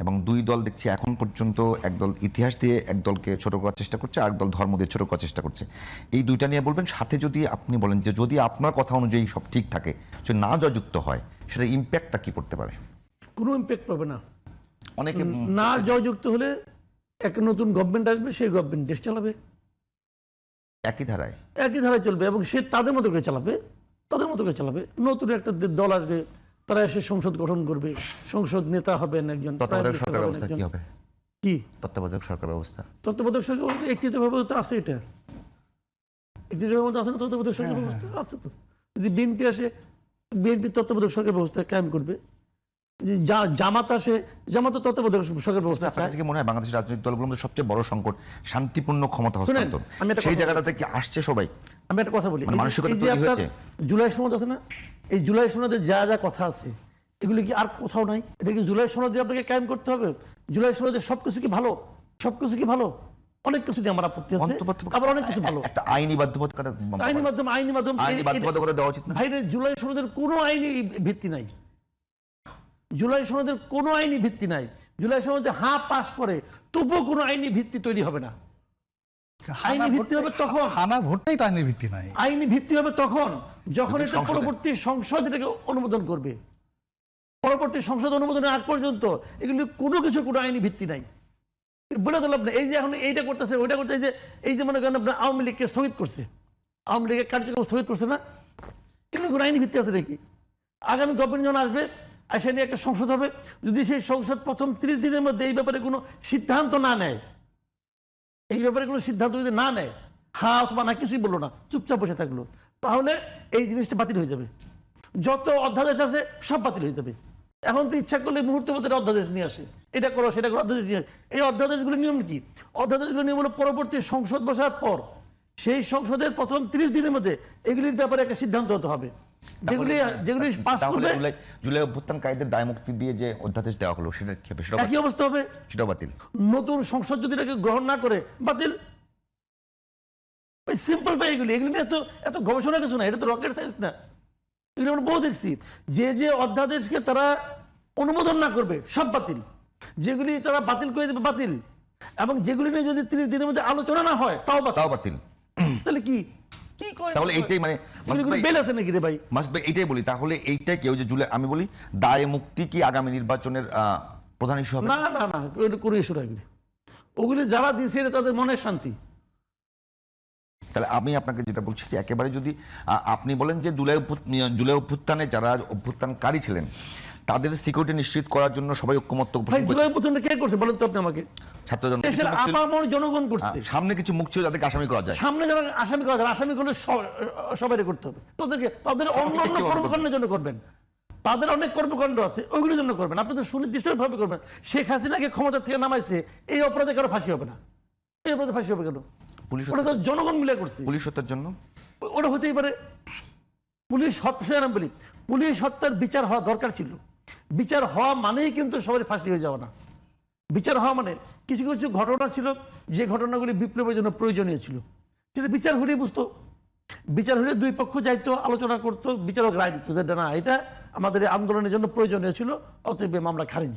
এবং দুই দল দেখছি এখন পর্যন্ত একদল ইতিহাস দিয়ে এক দলকে ছোট করার চেষ্টা করছে আর দল ধর্ম দিয়ে ছোট করার চেষ্টা করছে। এই দুইটা নিয়ে বলবেন সাথে যদি আপনি বলেন যে যদি আপনার কথা অনুযায়ী সব ঠিক থাকে যে না যুক্ত হয় সেটা ইম্প্যাক্টটা কি পড়তে পারে? কোনো ইম্প্যাক্ট পাবে না। অনেকে না জয়যুক্ত হলে এক নতুন গভর্নমেন্ট আসবে সেই গভর্নমেন্ট দেশ চালাবে। একই ধারায়? একই ধারায় চলবে এবং সে তাদের মতো করে চালাবে তাদের মতো করে চালাবে। নতুন একটা দল আসবে তারা এসে সংসদ গঠন করবে। সংসদ নেতা হবেন একজন তত্ত্বাবধায়ক সরকার ব্যবস্থা হবেন কি হবে? কি? তত্ত্বাবধায়ক সরকার ব্যবস্থা। তত্ত্বাবধায়ক সরকার বলতে তো আছে এটা। একটিভাবে মধ্যে আছে না তত্ত্বাবধায়ক সরকার ব্যবস্থা আছে তো। যদি বিএনপি আসে বিএনপি তত্ত্বাবধায়ক সরকার ব্যবস্থা কায়েম করবে। যদি জামাত আসে জামাত তত্ত্বাবধায়ক সরকার ব্যবস্থা আপনার কাছে মনে হয় বাংলাদেশের রাজনৈতিক দলগুলোর সবচেয়ে বড় সংকট শান্তিপূর্ণ ক্ষমতা হস্তান্তর? সেই কথা জায়গাটাতে কি আসছে সবাই? আমি একটা কথা বলি মানে মানসিকতা? জুলাই সনদ আছে না? এই জুলাই সনদে যা যা কথা আছে এগুলি কি আর কোথাও নাই? এটা কি জুলাই সনদে আপনাকে কায়েম করতে হবে? জুলাই সনদে সবকিছু কি ভালো? সবকিছু কি ভালো? অনেক কিছু আমার আপত্তি আছে। আবার অনেক কিছু ভালো। একটা আইনি বাধ্যবাধকতা আইনি মাধ্যম আইনি মাধ্যম আইনি বাধ্যবাধকতা দেওয়া উচিত না। ভাইরে জুলাই সনদের কোনো আইনি ভিত্তি নাই। জুলাই সনদের কোনো আইনি ভিত্তি নাই। জুলাই সনদে হা পাস করে তবুও কোনো আইনি ভিত্তি তৈরি হবে না। আইনি ভিত্তি হবে তখন। হানা ভোটটাই তো আইনের ভিত্তি নাই। আইনি ভিত্তি হবে তখন যখন এটা পরবর্তী সংসদ এটাকে অনুমোদন করবে। পরবর্তী সংসদ অনুমোদনের আগ পর্যন্ত এগুলি কোনো কিছু কোনো আইনি ভিত্তি নাই। বলে দিলাম না এই যে এখন এইটা করতেছে ওইটা করতে এই যে মনে করেন আপনার আওয়ামী লীগকে স্থগিত করছে। আওয়ামী লীগের কার্যক্রম স্থগিত করছে না? এগুলো কোনো আইনি ভিত্তি আছে নাকি? আগামী গভর্নমেন্ট যখন আসবে আসে নিয়ে একটা সংসদ হবে। যদি সেই সংসদ প্রথম ত্রিশ দিনের মধ্যে এই ব্যাপারে কোনো সিদ্ধান্ত না নেয় এই ব্যাপারে কোনো সিদ্ধান্ত যদি না নেয় হা অথবা না কিছুই বলল না, চুপচাপ বসে থাকল, তাহলে এই জিনিসটা বাতিল হয়ে যাবে। যত অধ্যাদেশ আছে, সব বাতিল হয়ে যাবে। এখন তো ইচ্ছা করলে মুহূর্তের মধ্যে অধ্যাদেশ নিয়ে আসে। এটা করো, সেটা করো, অধ্যাদেশ নিয়ে। এই অধ্যাদেশগুলো নিয়ম কি? অধ্যাদেশগুলো নিয়ম হলো পরবর্তী সংসদ বসার পর, সেই সংসদের প্রথম ত্রিশ দিনের মধ্যে এগুলির ব্যাপারে একটা সিদ্ধান্ত হতে হবে। যেগুলি যেগুলি পাস করবে জুলাই জুলাই অভ্যুত্থানকারীদের দায় দিয়ে যে অধ্যাদেশ দেওয়া হলো সেটা কি সেটা একই অবস্থা হবে। সেটা বাতিল। নতুন সংসদ যদি এটাকে গ্রহণ না করে বাতিল। সিম্পল ভাই এগুলি এগুলি এত এত গবেষণা কিছু না এটা তো রকেট সায়েন্স না। এগুলো আমরা বহু দেখছি। যে যে অধ্যাদেশকে তারা অনুমোদন না করবে সব বাতিল। যেগুলি তারা বাতিল করে দেবে বাতিল। এবং যেগুলি নিয়ে যদি তিরিশ দিনের মধ্যে আলোচনা না হয় তাও তাও বাতিল। তাহলে কি? কি করে তাহলে এইটাই মানে বেল আছে নাকি রে ভাই? মাসুদ ভাই এইটাই বলি। তাহলে এইটাই কেউ যে জুলাই আমি বলি দায় মুক্তি কি আগামী নির্বাচনের প্রধান ইস্যু হবে? না না না কোনো ইস্যু এগুলি ওগুলি যারা দিয়েছে তাদের মনের শান্তি। তাহলে আমি আপনাকে যেটা বলছি যে একেবারে যদি আপনি বলেন যে জুলাই জুলাই অভ্যুত্থানে যারা অভ্যুত্থানকারী ছিলেন তাদের সিকিউরিটি নিশ্চিত করার জন্য সবাই ঐক্যমত্য পোষণ করেছে। প্রথমটা কে করছে বলেন তো আপনি আমাকে? ছাত্র জনতা দেশের কিছু মুখ ছিল- আপামর জনগণ করছে। হ্যাঁ, সামনে কিছু মুখ ছিল যাদেরকে আসামি করা যায়। সামনে যারা আসামি করা যায় আসামি করলে সবাই করতে হবে। তাদেরকে তাদের অন্য অন্য কর্মকাণ্ডের জন্য করবেন। তাদের অনেক কর্মকাণ্ড আছে ওইগুলোর জন্য করবেন। আপনি তো সুনির্দিষ্টভাবে করবেন। শেখ হাসিনাকে ক্ষমতা থেকে নামাইছে এই অপরাধে কারও ফাঁসি হবে না। এই অপরাধে ফাঁসি হবে কেন? পুলিশ ওটা তো জনগণ মিলে করছে। পুলিশ হত্যার জন্য? ওটা হতেই পারে পুলিশ হত্যা বলি পুলিশ হত্যার বিচার হওয়া দরকার ছিল। বিচার হওয়া মানেই কিন্তু সবারই ফাঁসি হয়ে যাওয়া না। বিচার হওয়া মানে কিছু কিছু ঘটনা ছিল, যে ঘটনাগুলি বিপ্লবের জন্য প্রয়োজনীয় ছিল। সেটা বিচার হলেই বুঝতো। বিচার হলে দুই পক্ষ যাইতো, আলোচনা করতো, বিচারক রায় দিত যে, না, এটা আমাদের আন্দোলনের জন্য প্রয়োজনীয় ছিল, অতএব আমরা মামলা খারিজ।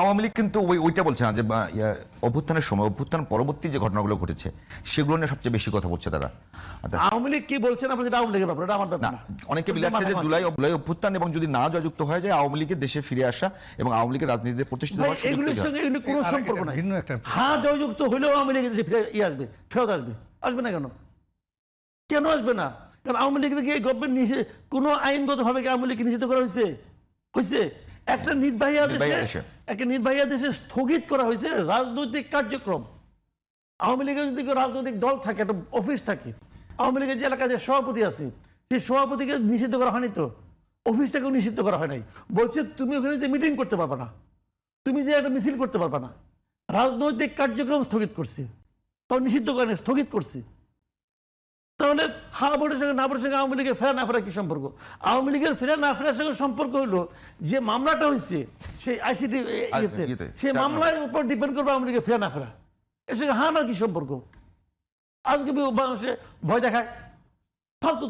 আওয়ামী লীগ কিন্তু ওই ওইটা বলছে না যে অভ্যুত্থানের সময় অভ্যুত্থান পরবর্তী যে ঘটনাগুলো ঘটেছে সেগুলো নিয়ে সবচেয়ে বেশি কথা বলছে তারা। আওয়ামী লীগ কি বলছেন আপনি যেটা আওয়ামী লীগের ব্যাপার এটা আমার ব্যাপার অনেকে বিলাচ্ছে যে জুলাই জুলাই অভ্যুত্থান এবং যদি না জয়যুক্ত হয়ে যায় আওয়ামী লীগের দেশে ফিরে আসা এবং আওয়ামী লীগের রাজনীতিতে প্রতিষ্ঠিত হওয়ার সুযোগ এগুলির সঙ্গে এগুলি কোনো সম্পর্ক নাই। ভিন্ন একটা হ্যাঁ জয়যুক্ত হইলেও আওয়ামী লীগের দেশে ফিরে ইয়ে আসবে ফেরত আসবে। আসবে না কেন? কেন আসবে না? কারণ আওয়ামী লীগের কি গভর্নমেন্ট নিষেধ কোনো আইনগত ভাবে কি আওয়ামী লীগকে নিষিদ্ধ করা হয়েছে? হয়েছে? একটা নির্বাহী আদেশে। একটা নির্বাহী আদেশে স্থগিত করা হয়েছে রাজনৈতিক কার্যক্রম। আওয়ামী লীগের যদি রাজনৈতিক দল থাকে একটা অফিস থাকে আওয়ামী লীগের যে এলাকায় যে সভাপতি আছে সেই সভাপতিকে নিষিদ্ধ করা হয়নি তো? অফিসটাকেও নিষিদ্ধ করা হয় নাই। বলছে তুমি ওখানে যে মিটিং করতে পারবে না। তুমি যে একটা মিছিল করতে পারবে না। রাজনৈতিক কার্যক্রম স্থগিত করছে। তাও নিষিদ্ধ করে স্থগিত করছে। তাহলে হা ভোটের সঙ্গে না ভোটের সঙ্গে আওয়ামী লীগের ফেরা না ফেরা কি সম্পর্ক? আওয়ামী লীগের ফেরা না ফেরার সঙ্গে সম্পর্ক হলো যে মামলাটা হয়েছে সেই আইসিটি সেই মামলার উপর ডিপেন্ড করবে আওয়ামী লীগের ফেরা না ফেরা। এর সঙ্গে হা না কি সম্পর্ক? আজকে মানুষে ভয় দেখায়। ফালতু